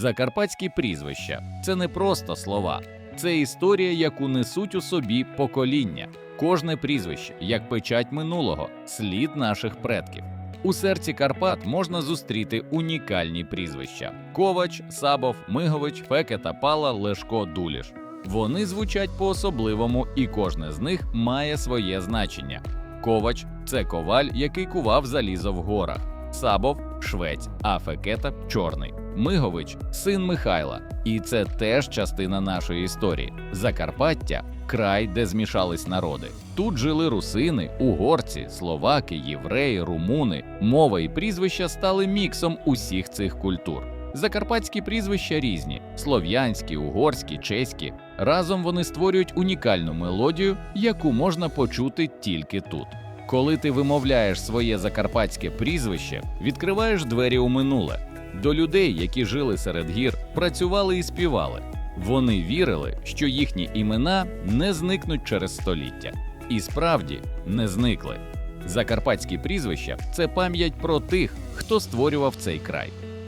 Закарпатські прізвища це не просто слова, це історія, яку несуть у собі покоління. Кожне прізвище, як печать минулого, слід наших предків. У серці Карпат можна зустріти унікальні прізвища: Ковач, Сабов, Мигович, Фекета Пала, Лешко, Дуліш. Вони звучать по-особливому, і кожне з них має своє значення. Ковач це коваль, який кував залізо в горах. Сабов швець, а Фекета чорний. Мигович син Михайла. І це теж частина нашої історії. Закарпаття край, де змішались народи. Тут жили русини, угорці, словаки, євреї, румуни. Мова і прізвища стали міксом усіх цих культур. Закарпатські прізвища різні: слов'янські, угорські, чеські. Разом вони створюють унікальну мелодію, яку можна почути тільки тут. Коли ти вимовляєш своє закарпатське прізвище, відкриваєш двері у минуле до людей, які жили серед гір, працювали і співали. Вони вірили, що їхні імена не зникнуть через століття, і справді не зникли. Закарпатські прізвища це пам'ять про тих, хто створював цей край.